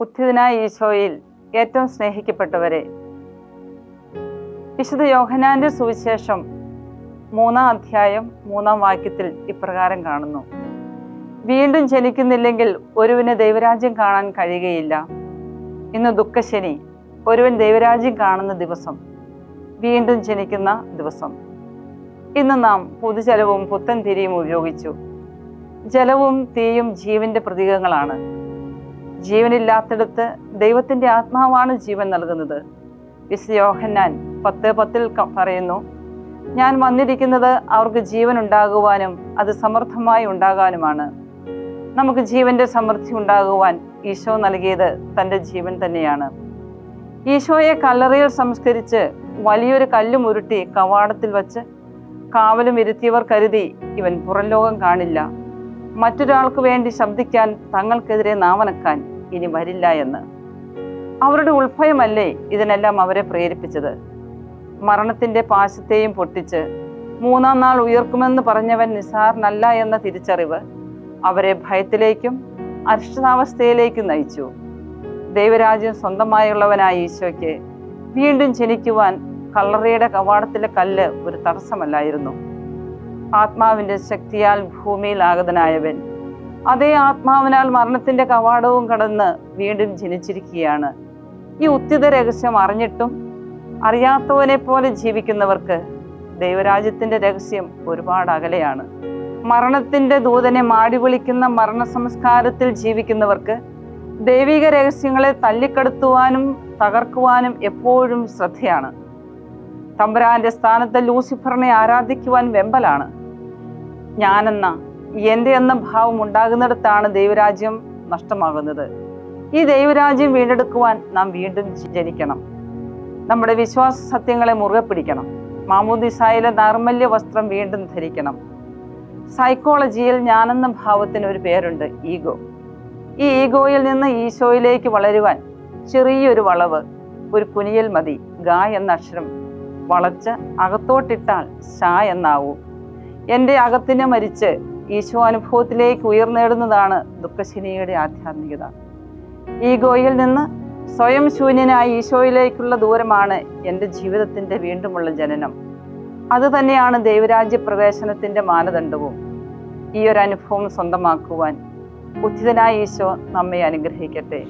ഉത്ഥിതനായ ഈശോയിൽ ഏറ്റവും സ്നേഹിക്കപ്പെട്ടവരെ. വിശുദ്ധ യോഹനാന്റെ സുവിശേഷം മൂന്നാം അധ്യായം മൂന്നാം വാക്യത്തിൽ ഇപ്രകാരം കാണുന്നു. വീണ്ടും ജനിക്കുന്നില്ലെങ്കിൽ ഒരുവിന് ദൈവരാജ്യം കാണാൻ കഴിയുകയില്ല. ഇന്ന് ദുഃഖശനി ഒരുവൻ ദൈവരാജ്യം കാണുന്ന ദിവസം വീണ്ടും ജനിക്കുന്ന ദിവസം. ഇന്ന് നാം പുതുജലവും പുത്തൻ തിരിയും ഉപയോഗിച്ചു. ജലവും തീയും ജീവന്റെ പ്രതീകങ്ങളാണ്. ജീവനില്ലാത്തിടത്ത് ദൈവത്തിന്റെ ആത്മാവാണ് ജീവൻ നൽകുന്നത്. വിശുദ്ധ യോഹന്നാൻ പത്ത് പത്തിൽ പറയുന്നു ഞാൻ വന്നിരിക്കുന്നത് അവർക്ക് ജീവൻ ഉണ്ടാകുവാനും അത് സമൃദ്ധമായി ഉണ്ടാകാനുമാണ്. നമുക്ക് ജീവന്റെ സമൃദ്ധി ഉണ്ടാകുവാൻ ഈശോ നൽകിയത് തന്റെ ജീവൻ തന്നെയാണ്. ഈശോയെ കല്ലറയിൽ സംസ്കരിച്ച് വലിയൊരു കല്ലും ഉരുട്ടി കവാടത്തിൽ വച്ച് കാവലും ഇരുത്തിയവർ കരുതി ഇവൻ പുറം ലോകം കാണില്ല. മറ്റൊരാൾക്ക് വേണ്ടി ശബ്ദിക്കാൻ തങ്ങൾക്കെതിരെ നാവനക്കാൻ ഇനി വരില്ല എന്ന്. അവരുടെ ഉൾഭയമല്ലേ ഇതിനെല്ലാം അവരെ പ്രേരിപ്പിച്ചത്? മരണത്തിന്റെ പാശത്തെയും പൊട്ടിച്ച് മൂന്നാം നാൾ ഉയർക്കുമെന്ന് പറഞ്ഞവൻ നിസാറിനല്ല എന്ന തിരിച്ചറിവ് അവരെ ഭയത്തിലേക്കും അരിഷ്ടതാവസ്ഥയിലേക്കും നയിച്ചു. ദൈവരാജ്യം സ്വന്തമായുള്ളവനായ ഈശോയ്ക്ക് വീണ്ടും ജനിക്കുവാൻ കല്ലറയുടെ കവാടത്തിലെ കല്ല് ഒരു തടസ്സമല്ലായിരുന്നു. ആത്മാവിന്റെ ശക്തിയാൽ ഭൂമിയിൽ ആഗതനായവൻ അതേ ആത്മാവിനാൽ മരണത്തിന്റെ കവാടവും കടന്ന് വീണ്ടും ജനിച്ചിരിക്കുകയാണ്. ഈ ഉത്തിത രഹസ്യം അറിഞ്ഞിട്ടും അറിയാത്തവനെ പോലെ ജീവിക്കുന്നവർക്ക് ദൈവരാജ്യത്തിന്റെ രഹസ്യം ഒരുപാട് അകലെയാണ്. മരണത്തിന്റെ ദൂതനെ മാടി വിളിക്കുന്ന മരണ സംസ്കാരത്തിൽ ജീവിക്കുന്നവർക്ക് ദൈവിക രഹസ്യങ്ങളെ തല്ലിക്കെടുത്തുവാനും തകർക്കുവാനും എപ്പോഴും ശ്രദ്ധയാണ്. തമ്പുരാന്റെ സ്ഥാനത്ത് ലൂസിഫറിനെ ആരാധിക്കുവാൻ വെമ്പലാണ്. ഞാനെന്ന എന്റെ എന്ന ഭാവം ഉണ്ടാകുന്നിടത്താണ് ദൈവരാജ്യം നഷ്ടമാകുന്നത്. ഈ ദൈവരാജ്യം വീണ്ടെടുക്കുവാൻ നാം വീണ്ടും ജനിക്കണം. നമ്മുടെ വിശ്വാസ സത്യങ്ങളെ മുറുകെ പിടിക്കണം. മാമൂദിസായിലെ നാർമല്യ വസ്ത്രം വീണ്ടും ധരിക്കണം. സൈക്കോളജിയിൽ ഞാനെന്ന ഭാവത്തിന് ഒരു പേരുണ്ട് ഈഗോ. ഈ ഈഗോയിൽ നിന്ന് ഈശോയിലേക്ക് വളരുവാൻ ചെറിയൊരു വളവ് ഒരു കുനിയൽ മതി. ഗാ എന്ന അക്ഷരം വളച്ച് അകത്തോട്ടിട്ടാൽ ഷാ എന്നാവൂ. എന്റെ അകത്തിനെ മരിച്ച് ഈശോ അനുഭവത്തിലേക്ക് ഉയർന്നേടുന്നതാണ് ദുഃഖശനിയുടെ ആധ്യാത്മികത. ഈഗോയിൽ നിന്ന് സ്വയം ശൂന്യനായ ഈശോയിലേക്കുള്ള ദൂരമാണ് എന്റെ ജീവിതത്തിന്റെ വീണ്ടുമുള്ള ജനനം. അത് തന്നെയാണ് ദൈവരാജ്യ പ്രവേശനത്തിന്റെ മാനദണ്ഡവും. ഈ ഒരു അനുഭവം സ്വന്തമാക്കുവാൻ ഉദ്ധിതനായ ഈശോ നമ്മെ അനുഗ്രഹിക്കട്ടെ.